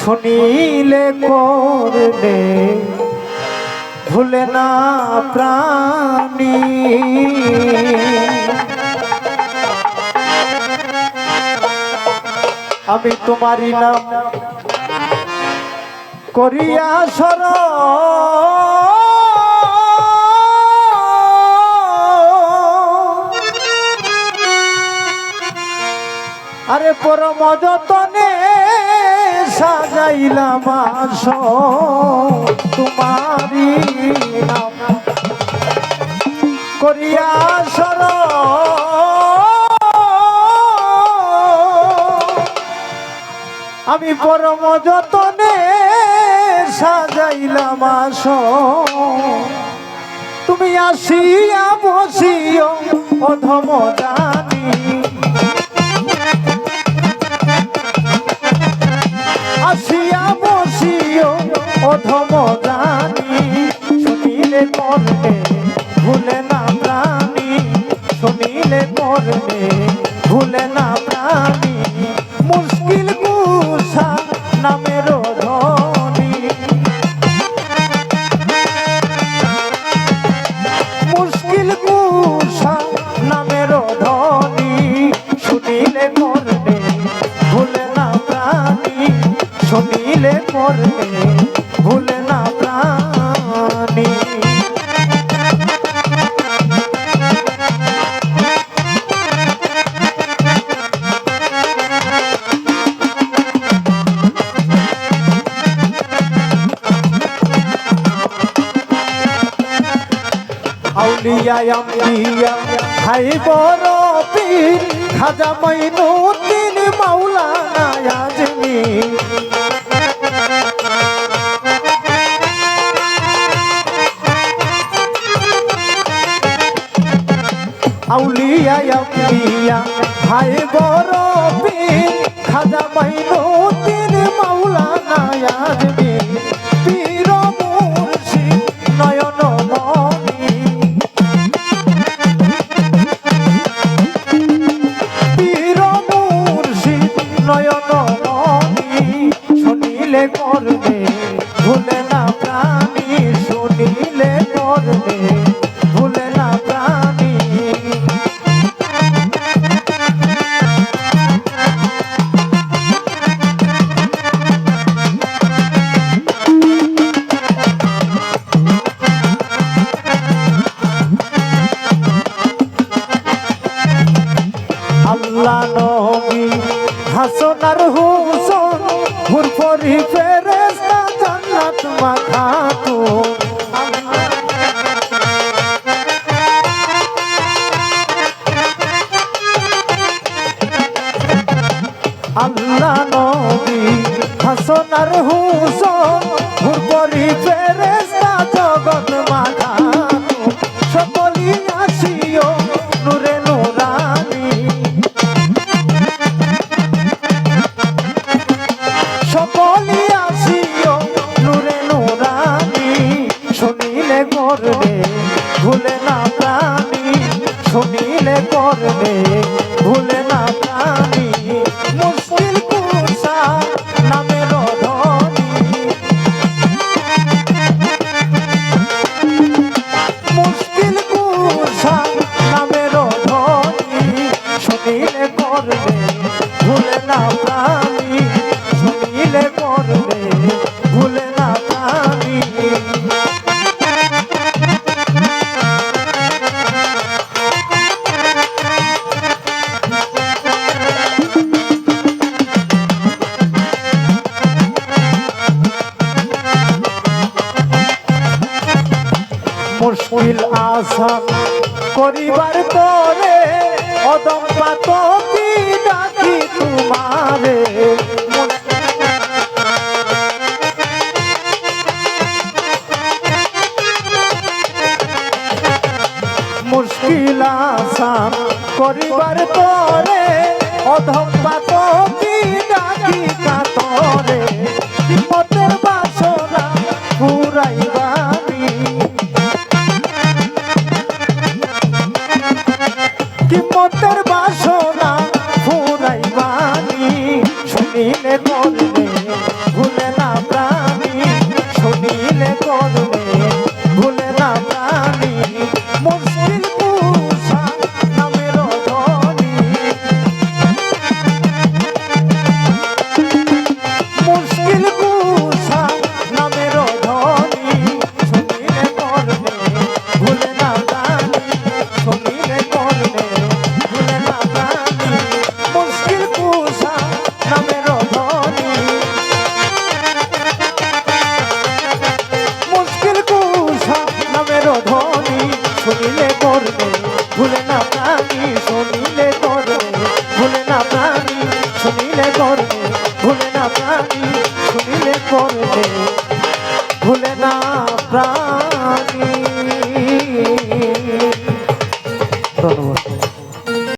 শুনিলে করলে ভুলে না প্রাণী। আমি তোমারই নাম করিয়া সর আরে পরম যতনে সাজাইলাম আস তোমারি নাম। করিয়া সর। আমি পরম যতনে সাজাইলাম আস তুমি আসিয়া বসিও অধম জানি। অধম জানি শুনিলে মরবে আউলিয়া আম্বিয়া হাই বড় পীর, খাজা মাইনুদ্দিন মাওলানা আজমি। আউলিয়া আম্বিয়া হাই বড় পীর, খাজা মাইনুদ্দিন মাওলানা আজমি। শুনিলে করবে ভুলে হুরপরি ফেরেস্তা জান্নাত মাথা তো। আল্লাহ নবী হাসনার হুসন হুসন হুরপরি ফেরেস্তা শুনিলে করবে ভুলে না মুশকিল আসান করিবার তোরে অদম পাতকি ডাকি তোমারে। মুশকিল আসান করিবার তোরে অধম পাতকি ডাকি কাতরে। বাসনা ফুরাইবানি শুনিলে করবে, ভুলে না প্রাণী শুনিলে করবে, ভুলে না প্রাণী শুনিলে করবে, ভুলে না প্রাণী